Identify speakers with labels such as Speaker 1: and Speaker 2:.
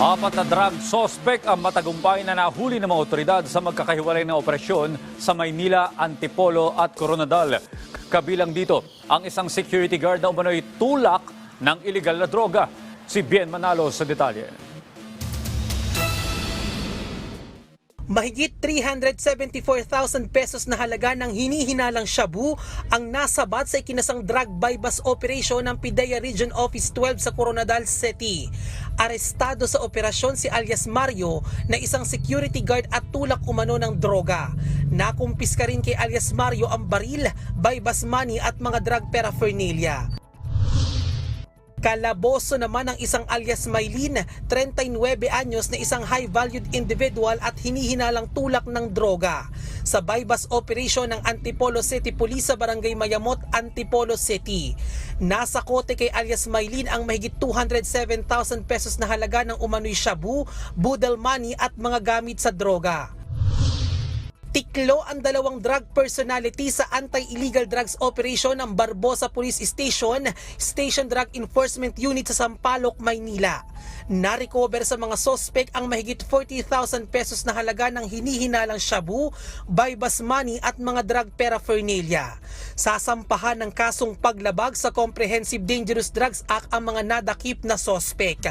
Speaker 1: Apat na drug suspect ang matagumpay na nahuli ng mga otoridad sa magkakahiwalay na operasyon sa Maynila, Antipolo at Coronadal. Kabilang dito ang isang security guard na umano'y tulak ng iligal na droga. Si Bien Manalo sa detalye.
Speaker 2: Mahigit 374,000 pesos na halaga ng hinihinalang shabu ang nasabat sa ikinasang drug buy-bust operation ng PIDEA Region Office 12 sa Coronadal City. Arestado sa operasyon si alias Mario na isang security guard at tulak umano ng droga. Nakumpiska rin kay alias Mario ang baril, buy-bust money at mga drug paraphernalia. Kalaboso naman ang isang alias Maylin, 39 anyos na isang high-valued individual at hinihinalang tulak ng droga. Sa bypass operation ng Antipolo City Police sa Barangay Mayamot, Antipolo City. Nasa kote kay alias Maylin ang mahigit 207,000 pesos na halaga ng umano'y shabu, budal money at mga gamit sa droga. Tiklo ang dalawang drug personality sa anti-illegal drugs operation ng Barbosa Police Station, Station Drug Enforcement Unit sa Sampaloc, Maynila. Na-recover sa mga sospek ang mahigit 40,000 pesos na halaga ng hinihinalang shabu, buy-bus money at mga drug paraphernalia. Sasampahan ng kasong paglabag sa Comprehensive Dangerous Drugs Act ang mga nadakip na sospek.